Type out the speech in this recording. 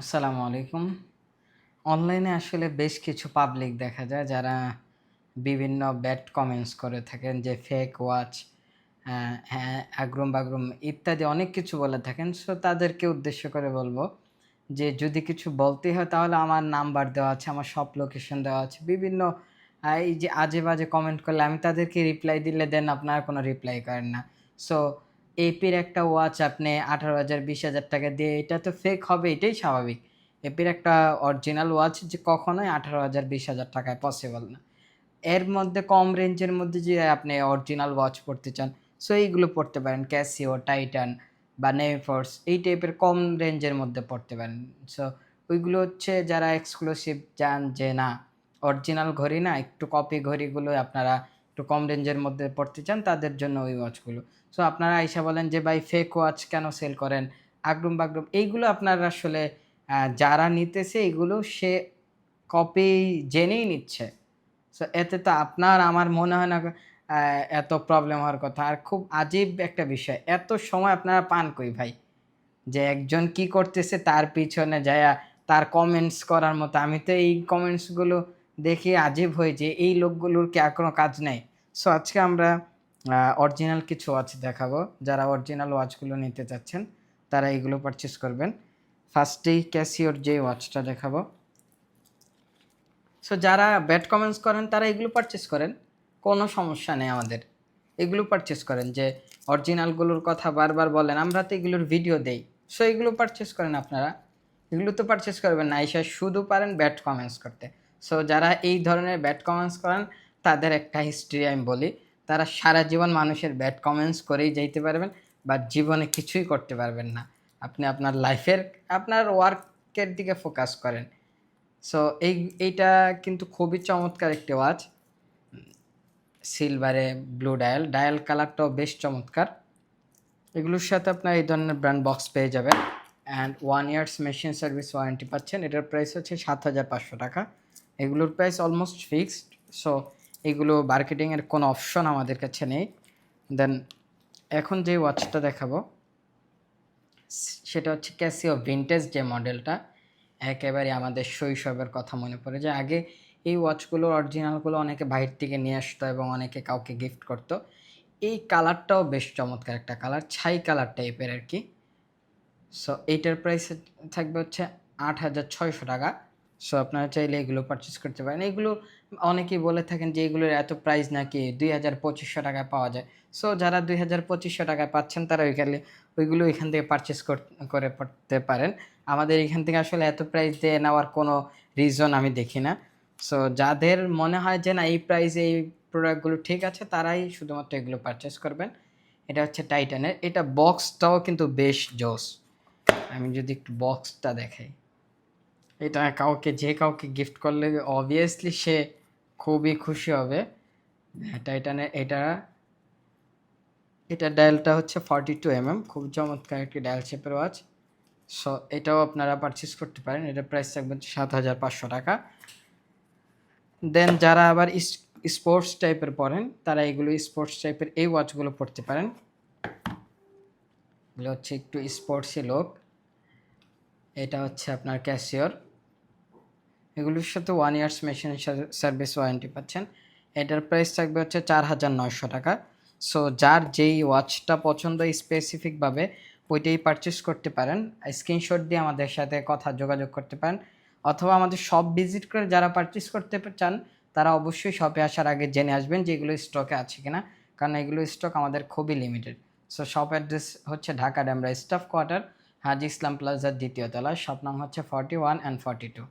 আসসালামু আলাইকুম। অনলাইনে আসলে বেশ কিছু পাবলিক দেখা যায় যারা বিভিন্ন ব্যাড কমেন্টস করে থাকেন যে ফেক ওয়াচ হ্যাঁ আগ্রুম বাগ্রুম ইত্যাদি অনেক কিছু বলে থাকেন। সো তাদেরকে উদ্দেশ্য করে বলব যে যদি কিছু বলতে হয় তাহলে আমার নাম্বার দেওয়া আছে, আমার সব লোকেশন দেওয়া আছে। বিভিন্ন এই যে আজে বাজে কমেন্ট করলে আমি তাদেরকে রিপ্লাই দিলে দেন, আপনারা কোনো রিপ্লাই করেন না। সো এপির একটা ওয়াচ আপনি আঠারো হাজার, বিশ হাজার টাকা দিয়ে, এটা তো ফেক হবে, এটাই স্বাভাবিক। এপির একটা অরিজিনাল ওয়াচ যে কখনোই আঠারো হাজার, বিশ হাজার টাকায় পসিবল না। এর মধ্যে কম রেঞ্জের মধ্যে যে আপনি অরিজিনাল ওয়াচ পড়তে চান সো এইগুলো পড়তে পারেন। ক্যাসিও টাইটান বা নেভফোর্স এই টাইপের কম রেঞ্জের মধ্যে পড়তে পারেন। সো ওইগুলো হচ্ছে যারা এক্সক্লুসিভ চান যে না অরিজিনাল ঘড়ি না, একটু কপি ঘড়িগুলো আপনারা একটু কম রেঞ্জের মধ্যে পড়তে চান, তাদের জন্য ওই ওয়াচগুলো সো আপনারা আইসা বলেন যে, ভাই ফেক ওয়াচ কেন সেল করেন? আগরুম বাগরুম, এইগুলো আপনারা আসলে যারা নিতেছে, এগুলো সে কপি জেনেই নিচ্ছে। সো এতে তো আপনার, আমার মনে হয় না এত প্রবলেম হওয়ার কথা। আর খুব আজীব একটা বিষয়, এত সময় আপনারা পান কই ভাই? যে, একজন কি করতেছে, তার পিছনে যায়, তার কমেন্টস করার মতো। আমি তো এই কমেন্টসগুলো দেখে আজীব হয়ে যে এই লোকগুলোর কি আর কোনো কাজ নেই? সো আজকে আমরা অরিজিনাল কিছু ওয়াচ দেখাবো। যারা অরিজিনাল ওয়াচগুলো নিতে চাচ্ছেন, তারা এগুলো পারচেস করবেন। ফার্স্টেই ক্যাসিওর যে ওয়াচটা দেখাবো। সো যারা ব্যাড কমেন্টস করেন, তারা এগুলো পারচেস করেন। কোনো সমস্যা নেই আমাদের। এগুলো পারচেস করেন যে অরিজিনালগুলোর কথা বারবার বলেন, আমরা তো এগুলোর ভিডিও দেই। সো এগুলো পারচেস করেন আপনারা। এগুলো তো পারচেস করবেন না, এসে শুধু পারেন ব্যাড কমেন্টস করতে। সো যারা এই ধরনের ব্যাড কমেন্টস করেন, তাদের একটা হিস্ট্রি আমি বলি। তারা সারা জীবন মানুষের ব্যাড কমেন্টস করেই যাইতে পারবেন বা জীবনে কিছুই করতে পারবেন না। আপনি আপনার লাইফের আপনার ওয়ার্কের দিকে ফোকাস করেন। সো এই, এইটা কিন্তু খুবই চমৎকার একটি ওয়াচ সিলভারে ব্লু ডায়াল ডায়াল কালারটাও বেশ চমৎকার। এগুলোর সাথে আপনার এই ধরনের ব্র্যান্ড বক্স পেয়ে যাবেন। And one years machine service warranty পাচ্ছেন। এটার প্রাইস হচ্ছে সাত হাজার পাঁচশো টাকা। এগুলোর প্রাইস অলমোস্ট ফিক্সড সো এগুলো মার্কেটিংয়ের কোনো অপশন আমাদের কাছে নেই। দেন এখন যে ওয়াচটা দেখাবো, সেটা হচ্ছে ক্যাসিও ভিনটেজ যে মডেলটা একেবারে আমাদের শৈশবের কথা মনে পড়ে যে আগে এই ওয়াচগুলো অরিজিনালগুলো অনেকে বাইরে থেকে নিয়ে আসতো এবং অনেকে কাউকে গিফট করতো। এই কালারটাও বেশ চমৎকার একটা কালার ছাই কালার টাইপের আর কি। সো এইটার প্রাইস থাকবে হচ্ছে আট হাজার ছয়শো টাকা। সো আপনারা চাইলে এগুলো পারচেস করতে পারেন। এগুলো অনেকেই বলে থাকেন যে এগুলোর এত প্রাইস নাকি দুই হাজার পঁচিশশো টাকায় পাওয়া যায়। সো যারা দুই হাজার পঁচিশশো টাকায় পাচ্ছেন, তারা ওইখানে ওইগুলো এখান থেকে পারচেস করে পড়তে পারেন। আমাদের এখান থেকে আসলে এত প্রাইস দিয়ে নেওয়ার কোনো রিজন আমি দেখি না। সো যাদের মনে হয় যে না, এই প্রাইসে এই প্রোডাক্টগুলো ঠিক আছে, তারাই শুধুমাত্র এগুলো পারচেস করবেন। এটা হচ্ছে টাইটানের এটা বক্সটাও কিন্তু বেশ জোস। আমি যদি একটু বক্সটা দেখাই। এটা কাউকে, যে কাউকে গিফট করলে অবভিয়াসলি সে খুবই খুশি হবে। এটা এটা এটা এটা ডায়ালটা হচ্ছে ফর্টি টু এম এম খুব চমৎকার একটি ডায়াল শেপের ওয়াচ সো এটাও আপনারা পারচেস করতে পারেন। এটা প্রাইস থাকবে সাত হাজার পাঁচশো টাকা। দেন যারা আবার স্পোর্টস টাইপের পড়েন তারা এগুলো স্পোর্টস টাইপের এই ওয়াচগুলো পড়তে পারেন। এগুলো হচ্ছে একটু স্পোর্টসি লোক এটা হচ্ছে আপনার ক্যাশিওর এগুলোর সাথে one years machine service warranty পাচ্ছেন। এটার প্রাইস থাকবে হচ্ছে চার হাজার নয়শো টাকা। সো যার যেই ওয়াচটা পছন্দ স্পেসিফিকভাবে ওইটাই পারচেস করতে পারেন। স্ক্রিনশট দিয়ে আমাদের সাথে কথা যোগাযোগ করতে পারেন। অথবা আমাদের শপ ভিজিট করে যারা পারচেস করতে চান, তারা অবশ্যই শপে আসার আগে জেনে আসবেন যে এগুলো স্টকে আছে কিনা। কারণ এগুলো স্টক আমাদের খুবই লিমিটেড সো শপ অ্যাড্রেস হচ্ছে ঢাকা ড্যামরা স্টাফ কোয়ার্টার হাজি ইসলাম প্লাজার দ্বিতীয় তলা। শপ নাম হচ্ছে forty one and forty two